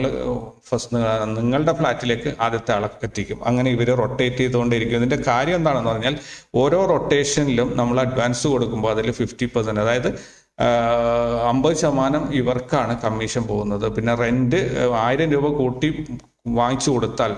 ഫസ്റ്റ് നിങ്ങളുടെ ഫ്ലാറ്റിലേക്ക് ആദ്യത്തെ ആളെ എത്തിക്കും. അങ്ങനെ ഇവർ റൊട്ടേറ്റ് ചെയ്തുകൊണ്ടിരിക്കും. ഇതിന്റെ കാര്യം എന്താണെന്ന് പറഞ്ഞാൽ ഓരോ റൊട്ടേഷനിലും നമ്മൾ അഡ്വാൻസ് കൊടുക്കുമ്പോൾ അതിൽ ഫിഫ്റ്റി പെർസെന്റ് അതായത് അമ്പത് ശതമാനം ഇവർക്കാണ് കമ്മീഷൻ പോകുന്നത്. പിന്നെ റെന്റ് ആയിരം രൂപ കൂട്ടി വാങ്ങിച്ചു കൊടുത്താൽ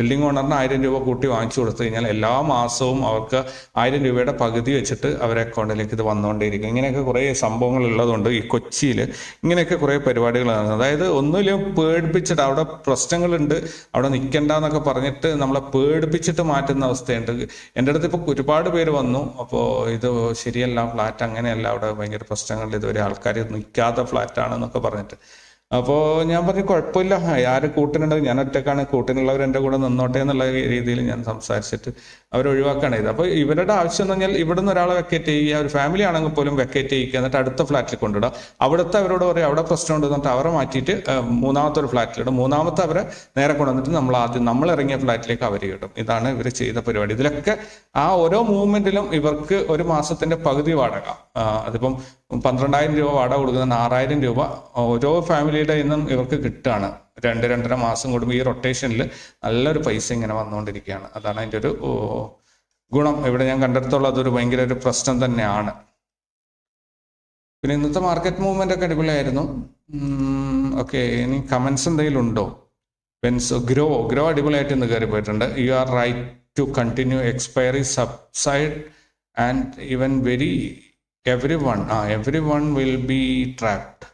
ബിൽഡിംഗ് ഓണറിന് ആയിരം രൂപ കൂട്ടി വാങ്ങിച്ചു കൊടുത്തു കഴിഞ്ഞാൽ എല്ലാ മാസവും അവർക്ക് ആയിരം രൂപയുടെ പകുതി വെച്ചിട്ട് അവരെ അക്കൗണ്ടിലേക്ക് ഇത് വന്നുകൊണ്ടേയിരിക്കും. ഇങ്ങനെയൊക്കെ കുറേ സംഭവങ്ങൾ ഉള്ളതുകൊണ്ട് ഈ കൊച്ചിയിൽ ഇങ്ങനെയൊക്കെ കുറേ പരിപാടികൾ നടന്നു. അതായത് ഒന്നുമില്ല പേടിപ്പിച്ചിട്ട് അവിടെ പ്രശ്നങ്ങളുണ്ട് അവിടെ നിൽക്കണ്ട എന്നൊക്കെ പറഞ്ഞിട്ട് നമ്മളെ പേടിപ്പിച്ചിട്ട് മാറ്റുന്ന അവസ്ഥയുണ്ട്. എന്റെ അടുത്ത് ഇപ്പോൾ ഒരുപാട് പേര് വന്നു. അപ്പോൾ ഇത് ശരിയല്ല ഫ്ലാറ്റ് അങ്ങനെയല്ല അവിടെ ഭയങ്കര പ്രശ്നങ്ങൾ. ഇതുവരെ ആൾക്കാർ നിൽക്കാത്ത ഫ്ലാറ്റാണെന്നൊക്കെ പറഞ്ഞിട്ട്. അപ്പോൾ ഞാൻ പറഞ്ഞു കുഴപ്പമില്ല. ആര് കൂട്ടിനുണ്ടെങ്കിൽ ഞാൻ ഒറ്റക്കാണ്. കൂട്ടിനുള്ളവർ എന്റെ കൂടെ നിന്നോട്ടെ എന്നുള്ള രീതിയിൽ ഞാൻ സംസാരിച്ചിട്ട് അവർ ഒഴിവാക്കാണ് ചെയ്തത്. അപ്പോൾ ഇവരുടെ ആവശ്യം എന്ന് പറഞ്ഞാൽ ഇവിടെ നിന്ന് ഒരാളെ വെക്കേറ്റ് ചെയ്യുക ഒരു ഫാമിലി ആണെങ്കിൽ പോലും വെക്കേറ്റ് ചെയ്യുക എന്നിട്ട് അടുത്ത ഫ്ലാറ്റിൽ കൊണ്ടിടുക അവിടുത്തെ അവരോട് പറയും അവിടെ പ്രശ്നം ഉണ്ട് എന്നിട്ട് അവരെ മാറ്റിയിട്ട് മൂന്നാമത്തെ ഒരു ഫ്ലാറ്റിലിടും മൂന്നാമത്തെ അവരെ നേരെ കൊണ്ടുവന്നിട്ട് നമ്മൾ ആദ്യം നമ്മൾ ഇറങ്ങിയ ഫ്ലാറ്റിലേക്ക് അവർ കിട്ടും ഇതാണ് ഇവർ ചെയ്ത പരിപാടി. ഇതിലൊക്കെ ആ ഓരോ മൂവ്മെന്റിലും ഇവർക്ക് ഒരു മാസത്തിന്റെ പകുതി വാടക. അതിപ്പം പന്ത്രണ്ടായിരം രൂപ വാടക കൊടുക്കുന്ന ആറായിരം രൂപ ഓരോ ഫാമിലിയുടെ നിന്നും ഇവർക്ക് കിട്ടുകയാണ് രണ്ട് രണ്ടര മാസം കൂടുമ്പോൾ ഈ റൊട്ടേഷനിൽ നല്ലൊരു പൈസ ഇങ്ങനെ വന്നുകൊണ്ടിരിക്കുകയാണ്. അതാണ് അതിന്റെ ഒരു ഗുണം. ഇവിടെ ഞാൻ കണ്ടെടുത്തോളം അതൊരു ഭയങ്കര ഒരു പ്രശ്നം തന്നെയാണ്. പിന്നെ ഇന്നത്തെ മാർക്കറ്റ് മൂവ്മെന്റ് ഒക്കെ അടിപൊളിയായിരുന്നു. ഓക്കെ ഇനി കമൻസ് എന്തെങ്കിലും ഉണ്ടോ? വെൻസ് ഗ്രോ ഗ്രോ അടിപൊളിയായിട്ട് ഇന്ന് കയറി പോയിട്ടുണ്ട്. You are right to continue expiry subside and even very ah every one will be trapped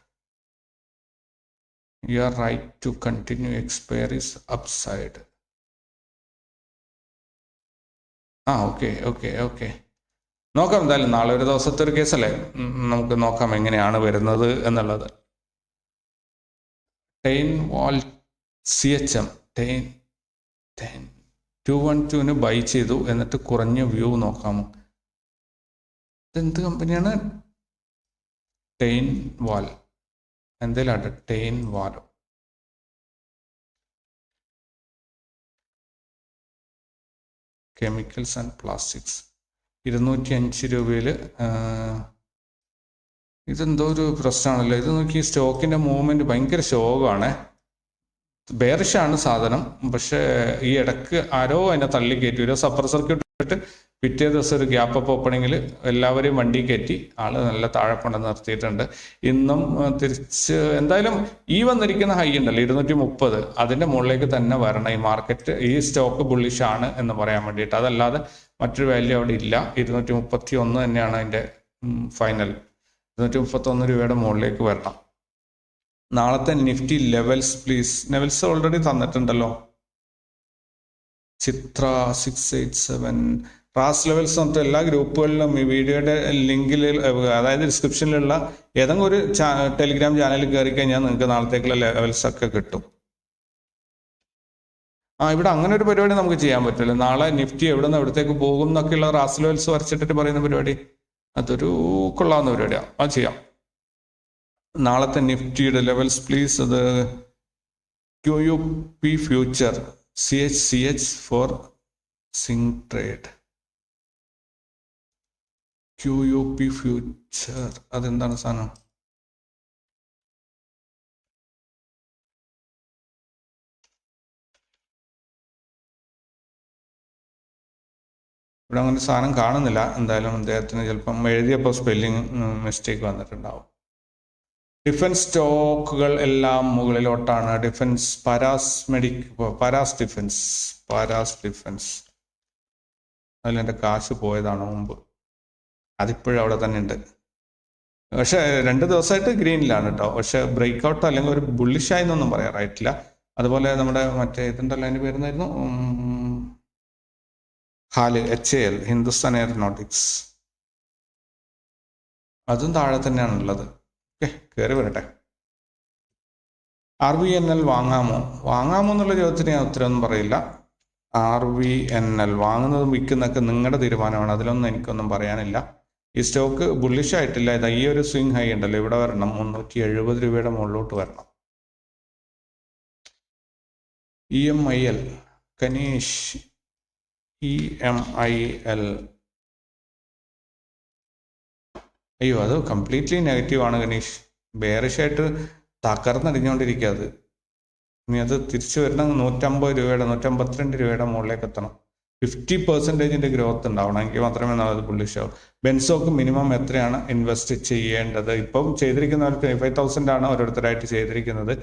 you are right to continue expiries upside ah okay okay okay നോക്കാം എന്തായാലും നാളെ ഒരു ദിവസത്തെ ഒരു കേസല്ലേ നമുക്ക് നോക്കാം എങ്ങനെയാണ് വരുന്നത് എന്നുള്ളത്. Tainwala C H M ten ten two one ടുവിന് ബൈ ചെയ്തു. എന്നിട്ട് കുറഞ്ഞ വ്യൂ നോക്കാമോ ഇതെന്ത് കമ്പനിയാണ് ടെയിൻ വാൽ എന്തേലാട്ടെ ടെയിൻ വാലോ കെമിക്കൽസ് ആൻഡ് പ്ലാസ്റ്റിക്സ് ഇരുന്നൂറ്റി അഞ്ച് രൂപയിൽ ഇതെന്തോ ഒരു പ്രശ്നമാണല്ലോ. ഇത് നോക്കി സ്റ്റോക്കിന്റെ മൂവ്മെന്റ് ഭയങ്കര ശോകമാണ്. ബേറിഷാണ് സാധനം. പക്ഷേ ഈ ഇടയ്ക്ക് ആരോ അതിനെ തള്ളി കയറ്റി ഒരു സപ്പർ സർക്യൂട്ട് ഇട്ടിട്ട് പിറ്റേ ദിവസം ഒരു ഗ്യാപ്പ് അപ്പ് ഓപ്പണിങ്ങിൽ എല്ലാവരെയും വണ്ടി കയറ്റി ആൾ നല്ല താഴെ കൊണ്ട് നിർത്തിയിട്ടുണ്ട്. ഇന്നും തിരിച്ച് എന്തായാലും ഈ വന്നിരിക്കുന്ന ഹൈ ഉണ്ടല്ലോ ഇരുന്നൂറ്റി മുപ്പത് അതിന്റെ മുകളിലേക്ക് തന്നെ വരണം. ഈ മാർക്കറ്റ് ഈ സ്റ്റോക്ക് ബുള്ളിഷ് ആണ് എന്ന് പറയാൻ വേണ്ടിയിട്ട്. അതല്ലാതെ മറ്റൊരു വാല്യൂ അവിടെ ഇല്ല. ഇരുന്നൂറ്റി മുപ്പത്തി ഒന്ന് തന്നെയാണ് അതിന്റെ ഫൈനൽ ഇരുന്നൂറ്റി മുപ്പത്തൊന്ന് രൂപയുടെ മുകളിലേക്ക് വരണം. നാളത്തെ Nifty levels please levels already തന്നിട്ടുണ്ടല്ലോ. Chithra six eight seven റാസ് ലെവൽസ് മൊത്തം എല്ലാ ഗ്രൂപ്പുകളിലും ഈ വീഡിയോയുടെ ലിങ്കിൽ അതായത് ഡിസ്ക്രിപ്ഷനിലുള്ള ഏതെങ്കിലും ഒരു ടെലിഗ്രാം ചാനലിൽ കയറി കഴിഞ്ഞാൽ നിങ്ങൾക്ക് നാളത്തേക്കുള്ള ലെവൽസ് ഒക്കെ കിട്ടും. ആ ഇവിടെ അങ്ങനെ ഒരു പരിപാടി നമുക്ക് ചെയ്യാൻ പറ്റില്ല. നാളെ നിഫ്റ്റി എവിടെ നിന്ന് എവിടത്തേക്ക് പോകും എന്നൊക്കെയുള്ള റാസ് ലെവൽസ് വരച്ചിട്ടിട്ട് പറയുന്ന പരിപാടി അതൊരു കൊള്ളാവുന്ന പരിപാടിയാണ്. അത് ചെയ്യാം. നാളത്തെ നിഫ്റ്റിയുടെ ലെവൽസ് പ്ലീസ് അത് Q U P future C H C H four Singh trade Q U P future അതെന്താണ് സാധനം? ഇവിടെ അങ്ങനെ സാധനം കാണുന്നില്ല. എന്തായാലും അദ്ദേഹത്തിന് ചിലപ്പം എഴുതിയപ്പോൾ സ്പെല്ലിങ് മിസ്റ്റേക്ക് വന്നിട്ടുണ്ടാവും. ഡിഫൻസ് സ്റ്റോക്കുകൾ എല്ലാം മുകളിലോട്ടാണ്. Defence Paras medic Paras defence Paras defence അതിൽ എന്റെ കാശ് പോയതാണ് മുമ്പ്. അതിപ്പോഴും അവിടെ തന്നെ ഉണ്ട് പക്ഷെ രണ്ട് ദിവസമായിട്ട് ഗ്രീനിലാണ് കേട്ടോ പക്ഷെ ബ്രേക്ക് ഔട്ട് അല്ലെങ്കിൽ ഒരു ബുള്ളിഷായി എന്നൊന്നും പറയാറായിട്ടില്ല അതുപോലെ നമ്മുടെ മറ്റേ ഇതുണ്ടല്ലോ അതിന് പേരുന്നായിരുന്നു HAL H L Hindustan aeronautics. അതും താഴെ തന്നെയാണുള്ളത്. ഓക്കെ കയറി വരട്ടെ. ആർ വി എൻ എൽ വാങ്ങാമോ? വാങ്ങാമോ എന്നുള്ള ചോദ്യത്തിന് ഞാൻ ഉത്തരവൊന്നും പറയില്ല. ആർ വി എൻ എൽ വാങ്ങുന്നതും വിൽക്കുന്നതൊക്കെ നിങ്ങളുടെ തീരുമാനമാണ്. അതിലൊന്നും എനിക്കൊന്നും പറയാനില്ല. ഈ സ്റ്റോക്ക് ബുള്ളിഷ് ആയിട്ടില്ല. ഇതാ ഈ ഒരു സ്വിങ് ഹൈ ഉണ്ടല്ലോ. ഇവിടെ വരണം. മുന്നൂറ്റി എഴുപത് രൂപയുടെ മുകളിലോട്ട് വരണം. E M I L Kanish E M I L അയ്യോ അത് കംപ്ലീറ്റ്ലി നെഗറ്റീവ് ആണ് ഗണീഷ് ബേറിഷായിട്ട് തകർന്നടിഞ്ഞുകൊണ്ടിരിക്കുക അത്. ഇനി അത് തിരിച്ചു വരുന്ന നൂറ്റമ്പത് രൂപയുടെ നൂറ്റമ്പത്തിരണ്ട് രൂപയുടെ മുകളിലേക്ക് എത്തണം. ഫിഫ്റ്റി പെർസെന്റേജിന്റെ ഗ്രോത്ത് ഉണ്ടാവണമെങ്കിൽ മാത്രമേ അത് പുള്ളിഷാവും ബെൻസോക്ക് മിനിമം എത്രയാണ് ഇൻവെസ്റ്റ് ചെയ്യേണ്ടത്? ഇപ്പം ചെയ്തിരിക്കുന്നവർ ട്വന്റി ഫൈവ് തൗസൻഡ് ആണ് ഓരോരുത്തരായിട്ട് ചെയ്തിരിക്കുന്നത്.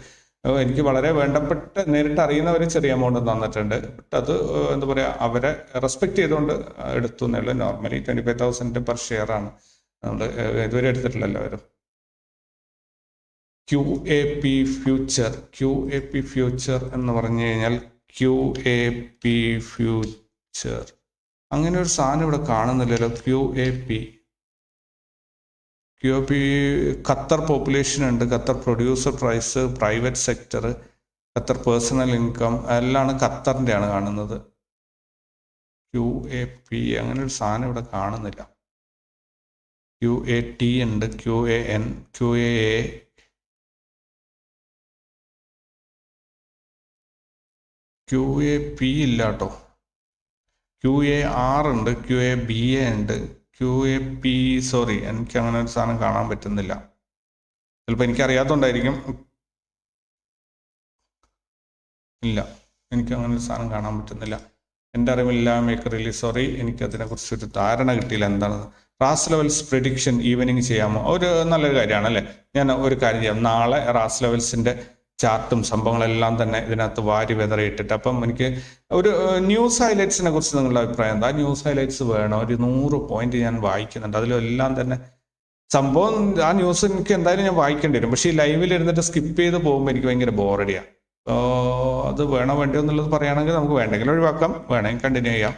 എനിക്ക് വളരെ വേണ്ടപ്പെട്ട് നേരിട്ട് അറിയുന്നവർ ചെറിയ എമൗണ്ട് തന്നിട്ടുണ്ട്. ബട്ട് അത് എന്താ പറയുക അവരെ റെസ്പെക്ട് ചെയ്തുകൊണ്ട് എടുത്തു എന്നുള്ളത് normally twenty five thousand per share ആണ് നമ്മൾ ഇതുവരെ എടുത്തിട്ടില്ലല്ലോ അവരും. Q A P future Q A P future എന്ന് പറഞ്ഞു കഴിഞ്ഞാൽ ക്യു എ പി ഫ്യൂച്ചർ അങ്ങനെ ഒരു സാധനം ഇവിടെ കാണുന്നില്ലല്ലോ. Q A P Q P Qatar population ഉണ്ട്. Qatar producer price private sector Qatar personal income എല്ലാം ഖത്തറിന്റെ ആണ് കാണുന്നത്. ക്യു എ പി അങ്ങനെ ഒരു സാധനം ഇവിടെ കാണുന്നില്ല. ക്യു എ ടി ഉണ്ട്. Q A N Q A A Q A P ഇല്ല കേട്ടോ ക്യു എ ആർ ഉണ്ട് ക്യു എ ബി എ ഉണ്ട്. ക്യു എ പി സോറി എനിക്ക് അങ്ങനെ ഒരു സാധനം കാണാൻ പറ്റുന്നില്ല. ചിലപ്പോൾ എനിക്കറിയാത്തതുകൊണ്ടായിരിക്കും ഇല്ല എനിക്ക് അങ്ങനെ ഒരു സാധനം കാണാൻ പറ്റുന്നില്ല. എന്റെ അറിവില്ല മേക്ക് റിലീസ് സോറി എനിക്ക് അതിനെക്കുറിച്ചൊരു ധാരണ കിട്ടിയില്ല. എന്താണ്? റാസ് ലെവൽസ് പ്രിഡിക്ഷൻ ഈവനിങ് ചെയ്യാമോ? ഒരു നല്ലൊരു കാര്യമാണ് അല്ലേ ഞാൻ ഒരു കാര്യം ചെയ്യാം. നാളെ റാസ് ലെവൽസിന്റെ ചാർട്ടും സംഭവങ്ങളെല്ലാം തന്നെ ഇതിനകത്ത് വാരി വെതറിയിട്ടിട്ട്. അപ്പം എനിക്ക് ഒരു ന്യൂസ് ഹൈലൈറ്റ്സിനെ കുറിച്ച് നിങ്ങളുടെ അഭിപ്രായം എന്താ? ന്യൂസ് ഹൈലൈറ്റ്സ് വേണം? ഒരു നൂറ് പോയിന്റ് ഞാൻ വായിക്കുന്നുണ്ട്. അതിലെല്ലാം തന്നെ സംഭവം ആ ന്യൂസ് എനിക്ക് എന്തായാലും ഞാൻ വായിക്കേണ്ടി വരും. പക്ഷേ ഈ ലൈവിൽ ഇരുന്നിട്ട് സ്കിപ്പ് ചെയ്ത് പോകുമ്പോൾ എനിക്ക് ഭയങ്കര ബോറടിയാണ് അത് വേണോ വേണ്ടോ എന്നുള്ളത് പറയുകയാണെങ്കിൽ നമുക്ക് വേണ്ടെങ്കിൽ ഒഴിവാക്കാം. വേണമെങ്കിൽ കണ്ടിന്യൂ ചെയ്യാം.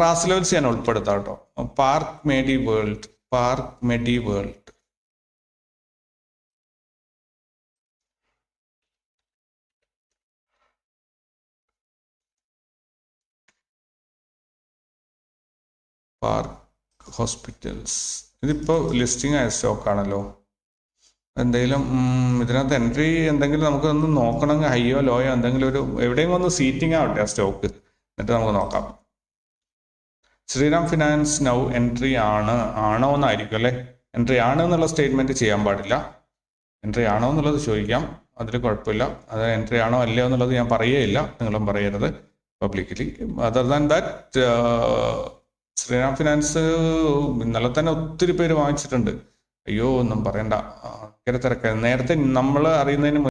റാസ് ലെവൽസ് ഞാൻ ഉൾപ്പെടുത്താം കേട്ടോ. Park Medi World Park Medi World. Park hospitals. ഇതിപ്പോൾ ലിസ്റ്റിംഗ് ആയ സ്റ്റോക്കാണല്ലോ. എന്തെങ്കിലും ഉം, ഇതിനകത്ത് എൻട്രി എന്തെങ്കിലും നമുക്ക് ഒന്ന് നോക്കണമെങ്കിൽ ഹൈയോ ലോയോ എന്തെങ്കിലും ഒരു എവിടെയെങ്കിലും ഒന്ന് സീറ്റിംഗ് ആവട്ടെ ആ സ്റ്റോക്ക്. എന്നിട്ട് നമുക്ക് നോക്കാം. ശ്രീറാം ഫിനാൻസ് നൗ എൻട്രി ആണ് ആണോ എന്നായിരിക്കും അല്ലേ? എൻട്രി ആണ് എന്നുള്ള സ്റ്റേറ്റ്മെന്റ് ചെയ്യാൻ പാടില്ല. എൻട്രി ആണോ എന്നുള്ളത് ചോദിക്കാം. അതിൽ കുഴപ്പമില്ല. അത് എൻട്രി ആണോ അല്ലയോ എന്നുള്ളത് ഞാൻ പറയുകയില്ല. നിങ്ങളും പറയരുത് publicly. Other than that Shriram finance ഇന്നലെ തന്നെ ഒത്തിരി പേര് വാങ്ങിച്ചിട്ടുണ്ട്. അയ്യോ ഒന്നും പറയണ്ട. ഭയങ്കര തിരക്കാണ് നേരത്തെ നമ്മൾ അറിയുന്നതിന്